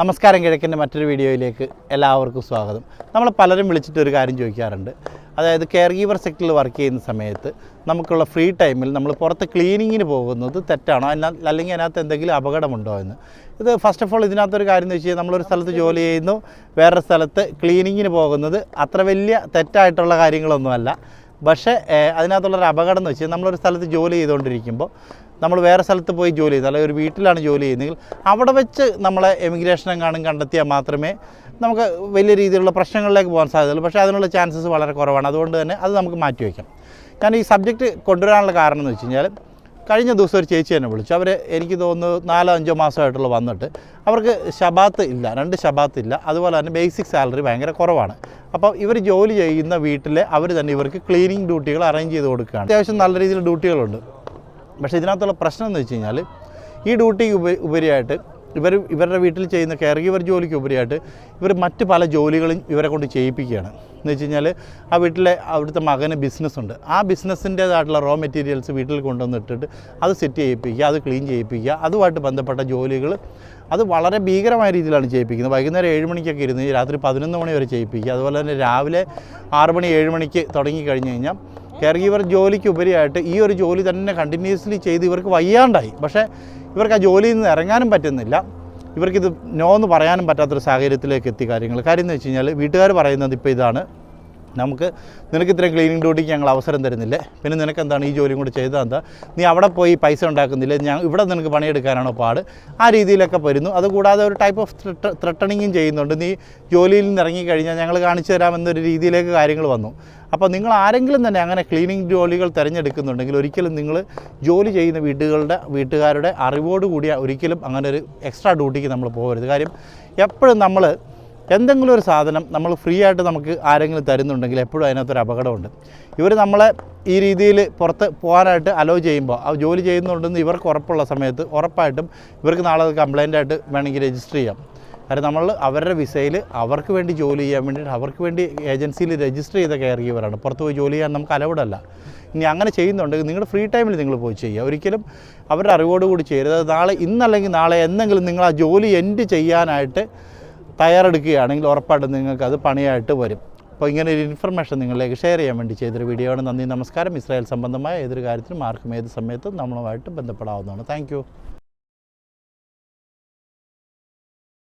നമസ്കാരം കിഴക്കിന്റെ മറ്റൊരു വീഡിയോയിലേക്ക് എല്ലാവർക്കും സ്വാഗതം. നമ്മൾ പലരും വിളിച്ചിട്ട് ഒരു കാര്യം ചോദിക്കാറുണ്ട്. അതായത് കെയർ ഗീവർ സെക്ടറിൽ വർക്ക് ചെയ്യുന്ന സമയത്ത് നമുക്കുള്ള ഫ്രീ ടൈമിൽ നമ്മൾ പുറത്ത് ക്ലീനിങ്ങിന് പോകുന്നത് തെറ്റാണോ? അല്ല അല്ലെങ്കിൽ അതിനകത്ത് എന്തെങ്കിലും അപകടമുണ്ടോ എന്ന്. ഇത് ഫസ്റ്റ് ഓഫ് ഓൾ ഇതിനകത്തൊരു കാര്യം എന്ന് വെച്ച് കഴിഞ്ഞാൽ നമ്മളൊരു സ്ഥലത്ത് ജോലി ചെയ്യുന്നു വേറൊരു സ്ഥലത്ത് ക്ലീനിങ്ങിന് പോകുന്നത് അത്ര വലിയ തെറ്റായിട്ടുള്ള കാര്യങ്ങളൊന്നുമല്ല. പക്ഷേ അതിനകത്തുള്ളൊരു അപകടം എന്ന് വെച്ചാൽ നമ്മളൊരു സ്ഥലത്ത് ജോലി ചെയ്തുകൊണ്ടിരിക്കുമ്പോൾ നമ്മൾ വേറെ സ്ഥലത്ത് പോയി ജോലി ചെയ്യുന്നത് അല്ലെങ്കിൽ ഒരു വീട്ടിലാണ് ജോലി ചെയ്യുന്നതെങ്കിൽ അവിടെ വെച്ച് നമ്മളെ എമിഗ്രേഷൻ എങ്ങാനും കണ്ടെത്തിയാൽ മാത്രമേ നമുക്ക് വലിയ രീതിയിലുള്ള പ്രശ്നങ്ങളിലേക്ക് പോകാൻ സാധ്യതയുള്ളൂ. പക്ഷേ അതിനുള്ള ചാൻസസ് വളരെ കുറവാണ്. അതുകൊണ്ട് തന്നെ അത് നമുക്ക് മാറ്റി മാറ്റിവെക്കാം കാരണം ഈ സബ്ജക്റ്റ് കൊണ്ടുവരാനുള്ള കാരണം എന്ന് വെച്ച് കഴിഞ്ഞാൽ കഴിഞ്ഞ ദിവസം ഒരു ചേച്ചി എന്നെ വിളിച്ചു. അവർ എനിക്ക് തോന്നുന്നു നാലോ അഞ്ചോ മാസമായിട്ടുള്ള വന്നിട്ട് അവർക്ക് ശബാത്ത് ഇല്ല രണ്ട് ശബാത്ത് ഇല്ല. അതുപോലെ തന്നെ ബേസിക് സാലറി ഭയങ്കര കുറവാണ്. അപ്പോൾ ഇവർ ജോലി ചെയ്യുന്ന വീട്ടിലെ അവർ തന്നെ ഇവർക്ക് ക്ലീനിങ് ഡ്യൂട്ടികൾ അറേഞ്ച് ചെയ്ത് കൊടുക്കുകയാണ്. അത്യാവശ്യം നല്ല രീതിയിൽ ഡ്യൂട്ടികളുണ്ട് പക്ഷേ ഇതിനകത്തുള്ള പ്രശ്നം എന്ന് വെച്ച് കഴിഞ്ഞാൽ ഈ ഡ്യൂട്ടിക്ക് ഉപ ഉപരിയായിട്ട് ഇവർ ഇവരുടെ വീട്ടിൽ ചെയ്യുന്ന കെയർ ഗീവർ ജോലിക്ക് ഉപരിയായിട്ട് ഇവർ മറ്റ് പല ജോലികളും ഇവരെ കൊണ്ട് ചെയ്യിപ്പിക്കുകയാണ്. എന്ന് വെച്ച് കഴിഞ്ഞാൽ ആ വീട്ടിലെ അവിടുത്തെ മകന് ബിസിനസ്സുണ്ട്. ആ ബിസിനസ്സിന്റേതായിട്ടുള്ള റോ മെറ്റീരിയൽസ് വീട്ടിൽ കൊണ്ടുവന്നിട്ടിട്ട് അത് സെറ്റ് ചെയ്യിപ്പിക്കുക അത് ക്ലീൻ ചെയ്യിപ്പിക്കുക അതുമായിട്ട് ബന്ധപ്പെട്ട ജോലികൾ അത് വളരെ ഭീകരമായ രീതിയിലാണ് ചെയ്യിപ്പിക്കുന്നത്. വൈകുന്നേരം ഏഴ് മണിക്കൊക്കെ ഇരുന്ന് രാത്രി പതിനൊന്ന് മണി വരെ ചെയ്യിപ്പിക്കുക. അതുപോലെ തന്നെ രാവിലെ ആറ് മണി ഏഴ് മണിക്ക് തുടങ്ങി കഴിഞ്ഞ് കഴിഞ്ഞാൽ കെയർ ഗീവർ ജോലിക്ക് ഉപരിയായിട്ട് ഈ ഒരു ജോലി തന്നെ കണ്ടിന്യൂസ്ലി ചെയ്ത് ഇവർക്ക് വയ്യാണ്ടായി. പക്ഷേ ഇവർക്ക് ആ ജോലിയിൽ നിന്ന് ഇറങ്ങാനും പറ്റുന്നില്ല. ഇവർക്കിത് നോ എന്ന് പറയാനും പറ്റാത്തൊരു സാഹചര്യത്തിലേക്ക് എത്തി കാര്യങ്ങൾ. കാര്യം എന്ന് വെച്ച് കഴിഞ്ഞാൽ വീട്ടുകാർ പറയുന്നത് ഇപ്പോൾ ഇതാണ്. നമുക്ക് നിനക്ക് ഇത്രയും ക്ലീനിങ് ഡ്യൂട്ടിക്ക് ഞങ്ങൾ അവസരം തരുന്നില്ല? പിന്നെ നിനക്ക് എന്താണ് ഈ ജോലിയും കൂടി ചെയ്താൽ എന്താ? നീ അവിടെ പോയി പൈസ ഉണ്ടാക്കുന്നില്ല? ഞാൻ ഇവിടെ നിനക്ക് പണിയെടുക്കാനാണോ പാട്? ആ രീതിയിലൊക്കെ വരുന്നു. അതുകൂടാതെ ഒരു ടൈപ്പ് ഓഫ് ത്രട്ടണിങ്ങും ചെയ്യുന്നുണ്ട്. നീ ജോലിയിൽ നിന്ന് ഇറങ്ങിക്കഴിഞ്ഞാൽ ഞങ്ങൾ കാണിച്ചു തരാമെന്നൊരു രീതിയിലേക്ക് കാര്യങ്ങൾ വന്നു. അപ്പോൾ നിങ്ങൾ ആരെങ്കിലും തന്നെ അങ്ങനെ ക്ലീനിങ് ജോലികൾ തിരഞ്ഞെടുക്കുന്നുണ്ടെങ്കിൽ ഒരിക്കലും നിങ്ങൾ ജോലി ചെയ്യുന്ന വീടുകളുടെ വീട്ടുകാരുടെ അറിവോടുകൂടിയ ഒരിക്കലും അങ്ങനെ ഒരു എക്സ്ട്രാ ഡ്യൂട്ടിക്ക് നമ്മൾ പോകരുത്. കാര്യം എപ്പോഴും നമ്മൾ എന്തെങ്കിലും ഒരു സാധനം നമ്മൾ ഫ്രീ ആയിട്ട് നമുക്ക് ആരെങ്കിലും തരുന്നുണ്ടെങ്കിൽ എപ്പോഴും അതിനകത്തൊരു അപകടമുണ്ട്. ഇവർ നമ്മളെ ഈ രീതിയിൽ പുറത്ത് പോകാനായിട്ട് അലോ ചെയ്യുമ്പോൾ ആ ജോലി ചെയ്യുന്നുണ്ടെന്ന് ഇവർക്ക് ഉറപ്പുള്ള സമയത്ത് ഉറപ്പായിട്ടും ഇവർക്ക് നാളെ അത് കംപ്ലൈന്റ് ആയിട്ട് വേണമെങ്കിൽ രജിസ്റ്റർ ചെയ്യാം. കാരണം നമ്മൾ അവരുടെ വിസയിൽ അവർക്ക് വേണ്ടി ജോലി ചെയ്യാൻ വേണ്ടിയിട്ട് അവർക്ക് വേണ്ടി ഏജൻസിയിൽ രജിസ്റ്റർ ചെയ്ത കെയർ ഗീവറാണ് പുറത്ത് പോയി ജോലി ചെയ്യാൻ നമുക്ക് അലവിടല്ല ഇനി അങ്ങനെ ചെയ്യുന്നുണ്ടെങ്കിൽ നിങ്ങളുടെ ഫ്രീ ടൈമിൽ നിങ്ങൾ പോയി ചെയ്യുക. ഒരിക്കലും അവരുടെ അറിവോടുകൂടി ചെയ്യരുത് നാളെ ഇന്നല്ലെങ്കിൽ നാളെ എന്തെങ്കിലും നിങ്ങൾ ആ ജോലി എൻഡ് ചെയ്യാനായിട്ട് തയ്യാറെടുക്കുകയാണെങ്കിൽ ഉറപ്പായിട്ടും നിങ്ങൾക്ക് അത് പണിയായിട്ട് വരും. അപ്പോൾ ഇങ്ങനെ ഒരു ഇൻഫർമേഷൻ നിങ്ങളിലേക്ക് ഷെയർ ചെയ്യാൻ വേണ്ടി ചെയ്തൊരു വീഡിയോ ആണ്. നന്ദി നമസ്കാരം. ഇസ്രായേൽ സംബന്ധമായ ഏതൊരു കാര്യത്തിനും ആർക്കും ഏത് സമയത്തും നമ്മളുമായിട്ട് ബന്ധപ്പെടാവുന്നതാണ്. താങ്ക്